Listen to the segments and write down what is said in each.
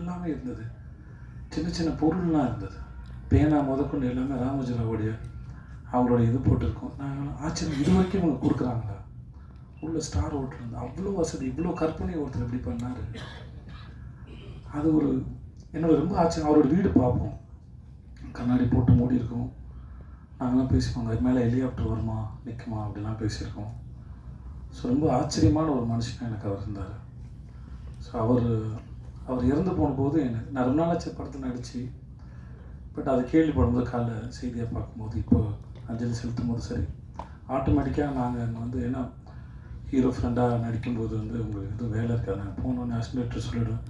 எல்லாமே இருந்தது. சின்ன சின்ன பொருள்லாம் இருந்தது. பேனா முதற்கொண்டு எல்லாமே ராமஜனாவுடைய அவங்களோட இது போட்டிருக்கோம். நாங்கள் ஆச்சரியம். இது வரைக்கும் இவங்க கொடுக்குறாங்களா? உள்ள ஸ்டார் ஹோட்டல் அவ்வளோ வசதி இவ்வளோ கற்பனை ஒருத்தர் எப்படி பண்ணார். அது ஒரு என்னோட ரொம்ப ஆச்சரியம். அவரோட வீடு பார்ப்போம். கண்ணாடி போட்டு மூடி இருக்கும். நாங்களாம் பேசிப்போங்க அது மேலே ஹெலிகாப்டர் வருமா? நிற்குமா அப்படிலாம் பேசியிருக்கோம். ஸோ ரொம்ப ஆச்சரியமான ஒரு மனுஷனாக எனக்கு அவர் இருந்தார். ஸோ அவர் அவர் இறந்து போனபோது எனக்கு நான் ரொம்ப நாளாச்சு படத்தை நடித்து பட் அது கேள்விப்படும்போது காலைல செய்தியாக பார்க்கும்போது இப்போ அஞ்சலி செலுத்தும் போது சரி ஆட்டோமேட்டிக்காக நாங்கள் அங்கே வந்து ஏன்னா ஹீரோ ஃப்ரெண்டாக நடிக்கும்போது வந்து உங்களுக்கு எதுவும் வேலை இருக்காது. நான் போனோடனே அசிஸ்டன்ட் சொல்லிவிடுவேன்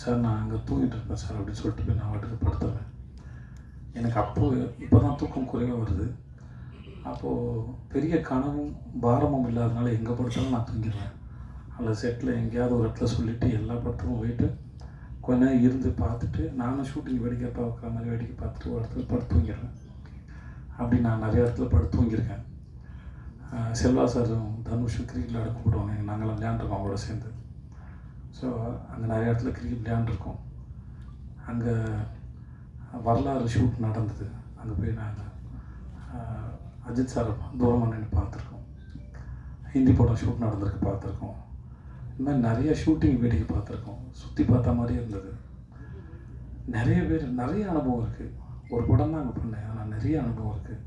சார் நான் அங்கே தூங்கிட்டு இருப்பேன் சார் அப்படின்னு சொல்லிட்டு போய் நான் வாட்டுக்கு படுத்துருவேன் எனக்கு அப்போது இப்போ தான் தூக்கம் குறைவாக வருது. அப்போது பெரிய கனவும் பாரமும் இல்லாதனால எங்கே படுத்தாலும் நான் தூங்கிடுவேன். அதில் செட்டில் எங்கேயாவது ஒரு இடத்துல சொல்லிவிட்டு எல்லா படத்துக்கும் போயிட்டு கொஞ்ச நேரம் இருந்து பார்த்துட்டு நானும் ஷூட்டிங் வேடிக்கை பார்க்குற மாதிரி வேடிக்கை பார்த்துட்டு ஒரு இடத்துல படுத்து தூங்கிடுவேன் அப்படி நான் நிறைய இடத்துல படுத்து தூங்கியிருக்கேன். செல்வா சாரும் தனுஷும் கிரிக்கெட் விளையாட கூப்பிடுவாங்க. நாங்களாம் விளையாண்டுருக்கோம் அவங்களோட சேர்ந்து. ஸோ அங்கே நிறைய இடத்துல கிரிக்கெட் விளையாண்டுருக்கோம். அங்கே வரலாறு ஷூட் நடந்தது. அங்கே போய் நாங்கள் அஜித் சார் தூரமாக நின்று பார்த்துருக்கோம். ஹிந்தி படம் ஷூட் நடந்திருக்கு பார்த்துருக்கோம். இந்த மாதிரி நிறைய ஷூட்டிங் வேடிக்கை பார்த்துருக்கோம். சுற்றி பார்த்த மாதிரியே இருந்தது. நிறைய பேர் நிறைய அனுபவம் இருக்குது ஒரு படம் தான் அங்கே பண்ணேன். ஆனால் நிறைய அனுபவம் இருக்குது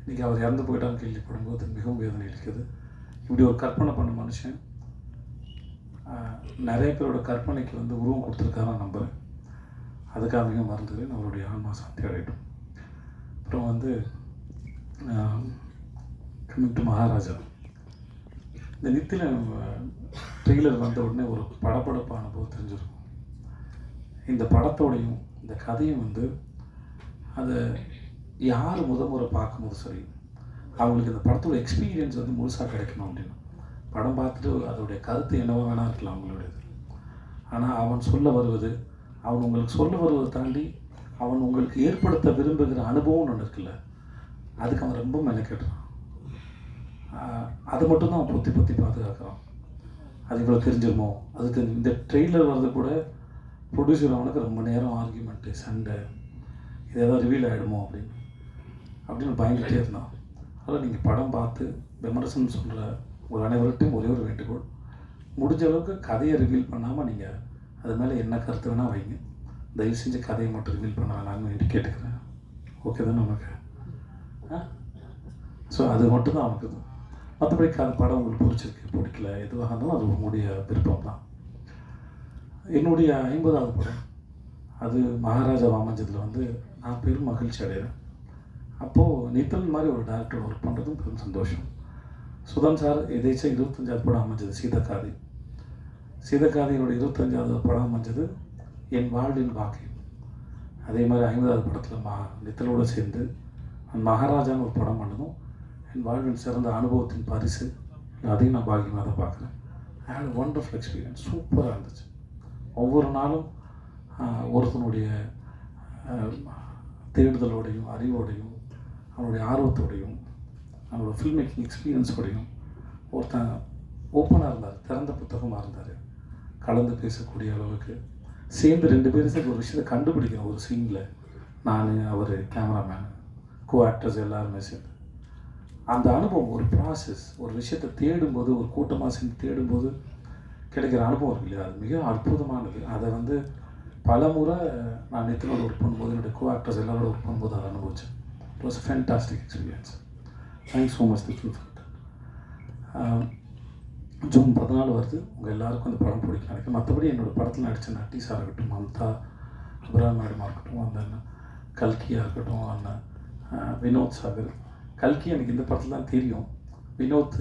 இன்றைக்கி அவர் இறந்து போயிட்டான்னு கேள்விப்படும்போது மிகவும் வேதனை இருக்குது இப்படி ஒரு கற்பனை பண்ண மனுஷன் நிறைய பேரோட கற்பனைக்கு வந்து உருவம் கொடுத்துருக்காருன்னு நம்புகிறேன் அதுக்காக மிக மறந்துக்கிறேன் அவருடைய ஆன்மா சாந்தி அடையட்டும். அப்புறம் வந்து கமிங் டு மகாராஜா. இந்த நித்தில ட்ரெய்லர் வந்த உடனே ஒரு படபடப்பு அனுபவம் தெரிஞ்சிருக்கும். இந்த படத்தோடையும் இந்த கதையும் வந்து அதை யார் முத முறை பார்க்கும்போது சரி அவங்களுக்கு இந்த படத்தோட எக்ஸ்பீரியன்ஸ் வந்து முழுசாக கிடைக்கணும் அப்படின்னு படம் பார்த்துட்டு அதோடைய கருத்து என்னவோ வேணா இருக்கலாம் அவங்களுடையது. ஆனால் அவன் சொல்ல வருவது அவன் உங்களுக்கு சொல்ல வருவதை தாண்டி அவன் உங்களுக்கு ஏற்படுத்த விரும்புகிற அனுபவம் ஒன்று இருக்குல்ல அதுக்கு அவன் ரொம்ப மெனக்கெட்டுறான் அது அதை மட்டும் தான் அவன் பொத்தி பொத்தி பாதுகாக்கிறான். அது இவ்வளோ தெரிஞ்சிருமோ? அதுக்கு இந்த ட்ரெய்லர் வர்றது கூட ப்ரொடியூசர் அவனுக்கு ரொம்ப நேரம் ஆர்கியூமெண்ட்டு சண்டை. இது ஏதாவது ரிவீல் ஆகிடுமோ அப்படின்னு. அப்படின்னு பயந்துகிட்டே இருந்தான். அதில் நீங்கள் படம் பார்த்து விமர்சனம் சொல்கிற ஒரு அனைவர்கிட்டையும் ஒரே ஒரு வேண்டுகோள். முடிஞ்ச அளவுக்கு கதையை ரிவீல் பண்ணாமல் நீங்கள் அது மேலே என்ன கருத்து வேணால் வைங்க. தயவு செஞ்சு கதையை மட்டும் ரிவீல் பண்ண வேணாம்னு வேண்டி கேட்டுக்கிறேன். ஓகே தானே உனக்கு? ஆ? ஸோ அது மட்டும் தான் அவனுக்கு. மற்றபடி அது படம் உங்களுக்கு பிடிச்சிருக்கு பிடிக்கல எதுவாக இருந்தாலும் அது உங்களுடைய விருப்பம் தான் என்னுடைய ஐம்பதாவது படம் அது மகாராஜா அமைஞ்சதில் வந்து நான் பெரும் மகிழ்ச்சி அடைகிறேன். அப்போது நித்தன் மாதிரி ஒரு டேரக்டர் ஒர்க் பண்ணுறதும் பெரும் சந்தோஷம். சுதன் சார் எதேச்சா இருபத்தஞ்சாவது படம் அமைஞ்சது சீதக்காதி. சீதக்காதியினுடைய இருபத்தஞ்சாவது படம் அமைஞ்சது என் வாழ்வின் வாக்கியம் அதே மாதிரி ஐம்பதாவது படத்தில் மா நித்தலோடு சேர்ந்து மகாராஜான்னு ஒரு படம் பண்ணதும் என் வாழ்வில் சிறந்த அனுபவத்தின் பரிசு. அதையும் நான் பாக்கியமாக தான் பார்க்குறேன். ஐ ஹேட் ஒண்டர்ஃபுல் எக்ஸ்பீரியன்ஸ் சூப்பராக இருந்துச்சு. ஒவ்வொரு நாளும் ஒருத்தனுடைய தேடுதலோடையும் அறிவோடையும் அவனுடைய ஆர்வத்தோடையும் அவனோட ஃபில்ம் மேக்கிங் எக்ஸ்பீரியன்ஸோடையும் ஒருத்தன் ஓப்பனாக இருந்தார் திறந்த புத்தகமாக இருந்தார். கலந்து பேசக்கூடிய அளவுக்கு. சேர்ந்து ரெண்டு பேரும் சேர்ந்து ஒரு விஷயத்தை கண்டுபிடிக்கணும் ஒரு சீனில் நான் அவர் கேமராமேன் கோ ஆக்டர்ஸ் எல்லாருமே சேர்ந்து. அந்த அனுபவம் ஒரு ப்ராசஸ் ஒரு விஷயத்தை தேடும்போது ஒரு கூட்டமாக சேர்ந்து தேடும்போது கிடைக்கிற அனுபவம் இருக்கு இல்லையா? அது மிக அற்புதமானது. அதை வந்து பல முறை நான் நெத்தினோட ஒர்க் பண்ணும்போது என்னுடைய கோ ஆக்டர்ஸ் எல்லாரோட ஒர்க் பண்ணும்போது அதை அனுபவித்தேன் it was fantastic experience thanks so much Nithin for June பதினாலு வருது. உங்கள் எல்லாருக்கும் அந்த படம் பிடிக்கும் எனக்கு மற்றபடி என்னோடய படத்தில் நடித்த நட்டீஸாக இருக்கட்டும் மம்தா அபிராம் மேடமாக இருக்கட்டும் அந்த கல்கியாக இருக்கட்டும் அந்த வினோத் சாகர் கல்கி எனக்கு இந்த படத்தில் தான் தெரியும். வினோத்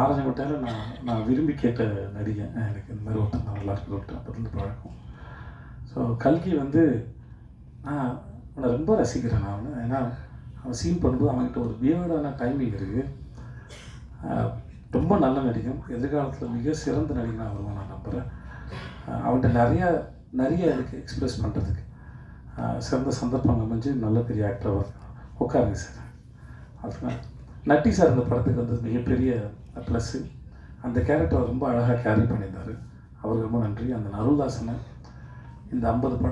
ஆரஞ்சு மட்டையில் நான் நான் விரும்பி கேட்ட நடிகன் எனக்கு இந்த மாதிரி ஒருத்தர் நல்லா இருக்கு ஒருத்தர் அப்போதுலேருந்து பழக்கம். ஸோ கல்கி வந்து நான் அவனை ரொம்ப ரசிக்கிறேன் நான். அவனை ஏன்னா அவன் சீன் பண்ணும்போது அவன்கிட்ட ஒரு வியர்டான டைமிங் இருக்குது ரொம்ப நல்ல நடிகன். எதிர்காலத்தில் மிக சிறந்த நடிகனாக வருவான் நான் நம்புகிறேன் அவன்கிட்ட நிறையா நிறைய இருக்குது எக்ஸ்பிரஸ் பண்ணுறதுக்கு சிறந்த சந்தர்ப்பம் அமைஞ்சு நல்ல பெரிய ஆக்டர் உட்காருங்க சார். அதுதான் நட்டி சார் இந்த படத்துக்கு வந்தது மிகப்பெரிய ப்ளஸ்ஸு அந்த கேரக்டரை ரொம்ப அழகாக கேரி பண்ணியிருந்தார். அவருக்கு ரொம்ப நன்றி. அந்த நருதாசனை இந்த ஐம்பது